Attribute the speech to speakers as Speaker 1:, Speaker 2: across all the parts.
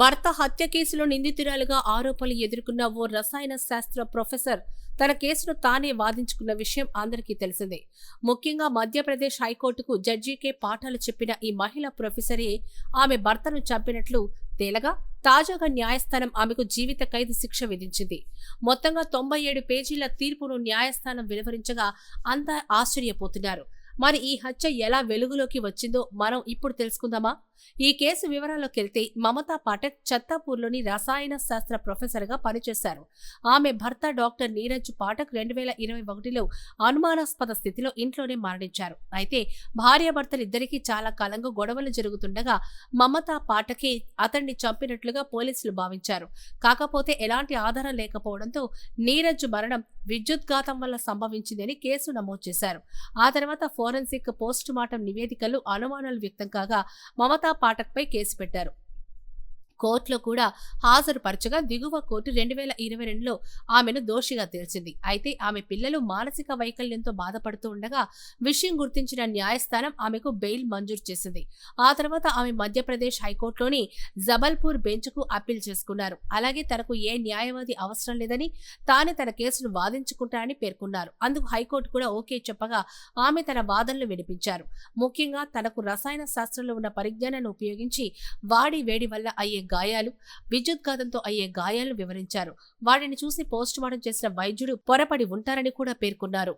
Speaker 1: భర్త హత్య కేసులో నిందితురాలుగా ఆరోపణలు ఎదుర్కొన్న ఓ రసాయన శాస్త్ర ప్రొఫెసర్. తన కేసును తానే వాదించుకున్న విషయం అందరికీ తెలిసిందే. ముఖ్యంగా మధ్యప్రదేశ్ హైకోర్టుకు జడ్జికే పాఠాలు చెప్పిన ఈ మహిళా ప్రొఫెసరే ఆమె భర్తను చంపినట్లు తేలగా తాజాగా న్యాయస్థానం ఆమెకు జీవిత ఖైదు శిక్ష విధించింది. మొత్తంగా తొంభై ఏడు పేజీల తీర్పును న్యాయస్థానం వెలువరించగా అంతా ఆశ్చర్యపోతున్నారు. మరి ఈ హత్య ఎలా వెలుగులోకి వచ్చిందో మనం ఇప్పుడు తెలుసుకుందామా? ఈ కేసు వివరాల్లోకి వెళ్తే మమతా పాఠక్ చత్తాపూర్లోని రసాయన శాస్త్ర ప్రొఫెసర్గా పనిచేశారు. ఆమె భర్త డాక్టర్ నీరజ్ పాఠక్ రెండు వేల ఇరవై ఒకటిలో అనుమానాస్పద స్థితిలో ఇంట్లోనే మరణించారు. అయితే భార్యాభర్తలిద్దరికీ చాలా కాలంగా గొడవలు జరుగుతుండగా మమతా పాఠకే అతన్ని చంపినట్లుగా పోలీసులు భావించారు. కాకపోతే ఎలాంటి ఆధారం లేకపోవడంతో నీరజ్ మరణం విద్యుద్ఘాతం వల్ల సంభవించిందని కేసు నమోదు చేశారు. ఆ తర్వాత ఫోరెన్సిక్ పోస్ట్ మార్టం నివేదికలు అనుమానాలు వ్యక్తం కాగా మమతా పాఠక్పై కేసు పెట్టారు. కోర్టులో కూడా హాజరుపరచగా దిగువ కోర్టు రెండు వేల ఇరవై రెండులో ఆమెను దోషిగా తేల్చింది. అయితే ఆమె పిల్లలు మానసిక వైకల్యంతో బాధపడుతూ ఉండగా విషయం గుర్తించిన న్యాయస్థానం ఆమెకు బెయిల్ మంజూరు చేసింది. ఆ తర్వాత ఆమె మధ్యప్రదేశ్ హైకోర్టులోని జబల్పూర్ బెంచ్కు అప్పీల్ చేసుకున్నారు. అలాగే తనకు ఏ న్యాయవాది అవసరం లేదని తానే తన కేసును వాదించుకుంటానని పేర్కొన్నారు. అందుకు హైకోర్టు కూడా ఓకే చెప్పగా ఆమె తన వాదనలు వినిపించారు. ముఖ్యంగా తనకు రసాయన శాస్త్రంలో ఉన్న పరిజ్ఞానాన్ని ఉపయోగించి వాడి వేడి వల్ల అయ్యే గాయాలు విద్యుద్ఘాతంతో అయ్యే గాయాలను వివరించారు వాటిని చూసి పోస్ట్ మార్టం చేసిన వైద్యుడు పొరపడి ఉంటారని కూడా పేర్కొన్నారు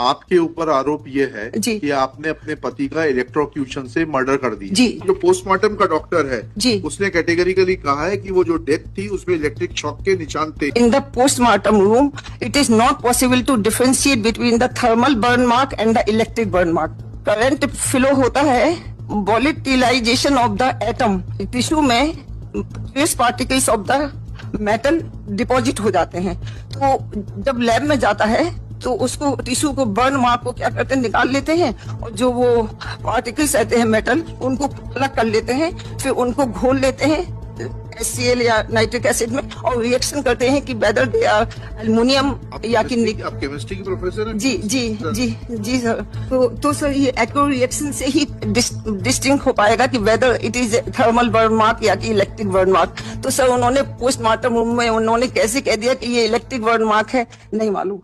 Speaker 2: आपके ऊपर आरोप ये है
Speaker 3: जी
Speaker 2: कि आपने अपने पति का इलेक्ट्रोक्यूशन से मर्डर कर दिया
Speaker 3: जी
Speaker 2: जो पोस्टमार्टम का डॉक्टर है
Speaker 3: जी
Speaker 2: उसने कैटेगरिकली कहा है कि वो जो डेथ थी उसमें इलेक्ट्रिक शॉक के निशान थे
Speaker 3: in the postmortem room it is not possible to differentiate between the thermal burn mark and the electric burn mark current flow होता है volatilization of the atom tissue में trace particles of the metal deposit हो जाते हैं। तो जब lab में जाता है तो उसको टिश्यू को बर्न मार्क को क्या करते हैं, निकाल लेते हैं, और जो वो पार्टिकल्स रहते हैं मेटल उनको अलग कर लेते हैं, फिर उनको घोल लेते हैं एल या नाइट्रिक एसिड में और रिएक्शन करते हैं कि वेदर दे आर या कि
Speaker 2: आप केमिस्ट्री की प्रोफेसर हैं?
Speaker 3: जी जी जी जी सर तो तो सर ये एक्रो रिएक्शन से ही डिस्टिंग हो पाएगा कि whether it is thermal burn mark या कि इलेक्ट्रिक बर्न मार्क तो सर उन्होंने पोस्टमार्टम में उन्होंने कैसे कह दिया कि ये इलेक्ट्रिक बर्न मार्क है? नहीं मालूम।